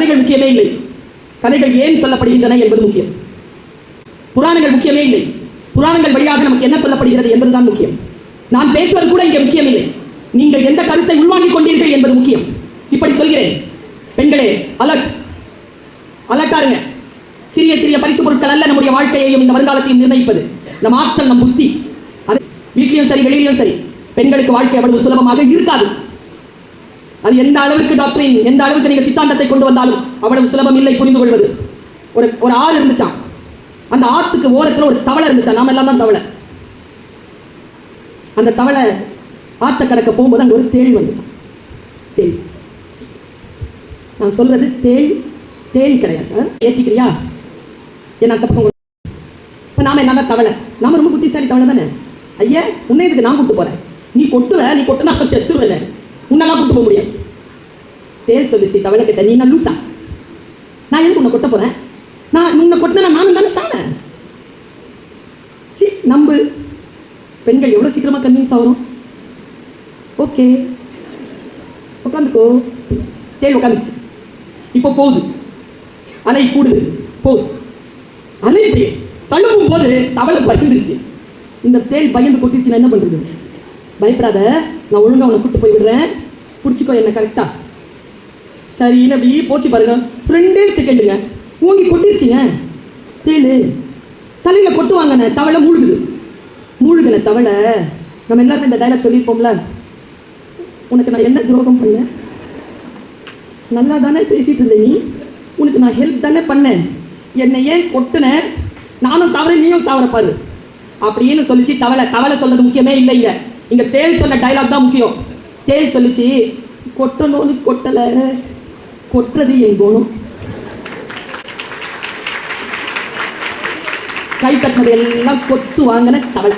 கதைகள் முக்கியமே இல்லை. கதைகள் ஏன் சொல்லப்படுகின்றன என்பது முக்கியம். புராணங்கள் முக்கியமே இல்லை. புராணங்கள் வழியாக நமக்கு என்ன சொல்லப்படுகிறது என்பதுதான் முக்கியம். நான் பேசுவது கூட இங்கே முக்கியம் இல்லை. நீங்கள் எந்த கருத்தை உள்வாங்கிக் கொண்டீர்கள் என்பது முக்கியம். இப்படி சொல்கிறேன். பெண்களே அலர்ட் அலர்ட்டாருங்க சிறிய சிறிய பரிசு பொருட்கள் அல்ல நம்முடைய வாழ்க்கையையும் இந்த வருங்காலத்தையும் நிர்ணயிப்பது. நம் ஆற்றல் நம் புத்தி. அது வீட்லயும் சரி வெளியிலும் சரி. பெண்களுக்கு வாழ்க்கை அவ்வளவு சுலபமாக இருக்காது. அது எந்த அளவுக்கு டாக்டரின் எந்த அளவுக்கு நீங்கள் சித்தாந்தத்தை கொண்டு வந்தாலும் அவ்வளவு சுலபம் இல்லை புரிந்து கொள்வது ஒரு ஒரு ஆள் இருந்துச்சான் அந்த ஆத்துக்கு ஓரத்தில் ஒரு தவளை இருந்துச்சா? நாம எல்லாம் தான் தவளை. அந்த தவளை ஆத்த கடக்க போகும்போது அங்கே ஒரு தேள் வந்துச்சான் தேள். நான் சொல்றது தேள் தேள் கிடையாது. ஏற்றிக்கிறியா என்ன அந்த பக்கம் இப்போ நாம எல்லாம் தான் தவளை? நாம ரொம்ப புத்திசாலி தவளை தானே? ஐயா உன்னை இதுக்கு நான் கூப்பிட்டு போறேன். நீ கொட்டுவ நீ கொட்டுனா அப்ப செத்துருவேன். உன்னெல்லாம் கூப்பிட்டு போக முடியாது. பேர் சொல்லிச்சு தவளை கிட்ட நீ நான் லூசா நான் எதுக்கு உன்னை கொட்ட போறேன்? நான் உன்னை கொட்டினா நானும் தானே சாணேன் சி நம்பு. பெண்கள் எவ்வளோ சீக்கிரமா கன்வின்ஸ் ஆகிறோம் ஓகே. உட்காந்துக்கோ. தேவை உட்காந்துச்சு. இப்போ போகுது. அலை கூடுது. போகுது. அலை இப்படி தழுவும் போது தவளை பயந்துருச்சு இந்த தேள் பயந்து கொட்டிருச்சு நான் என்ன பண்றது? பயப்படாத. நான் ஒழுங்கா உன்னை கூப்பிட்டு போய் விடுறேன். பிடிச்சிக்கோ என்ன கரெக்டா சரின்னு அப்படி போச்சு பாருங்க. ரெண்டே செகண்டுங்க. ஊங்கி கொட்டிருச்சுங்க. தேனு தலையில் கொட்டுவாங்கண்ணே தவளை மூழ்குது. மூழ்குன தவளை நம்ம எல்லாருமே இந்த டைலாக் சொல்லியிருப்போம்ல. உனக்கு நான் என்ன துரோகம் பண்ணேன்? நல்லா தானே பேசிட்டு இருந்த நீ? உனக்கு நான் ஹெல்ப் தானே பண்ணேன். என்னை ஏன் கொட்டுன? நானும் சாவறேன் நீயும் சாவற பாரு. அப்படின்னு சொல்லிச்சு தவளை. தவளை சொல்றது முக்கியமே இல்லை இங்கே. இங்கே தேல் சொன்ன டைலாக் தான் முக்கியம். தேள் சொல்லிச்சு கொட்டணும்னு கொட்டலை. கொற்றது என் குணம் கை தட்டினது எல்லாம் கொத்து வாங்கின தவள்.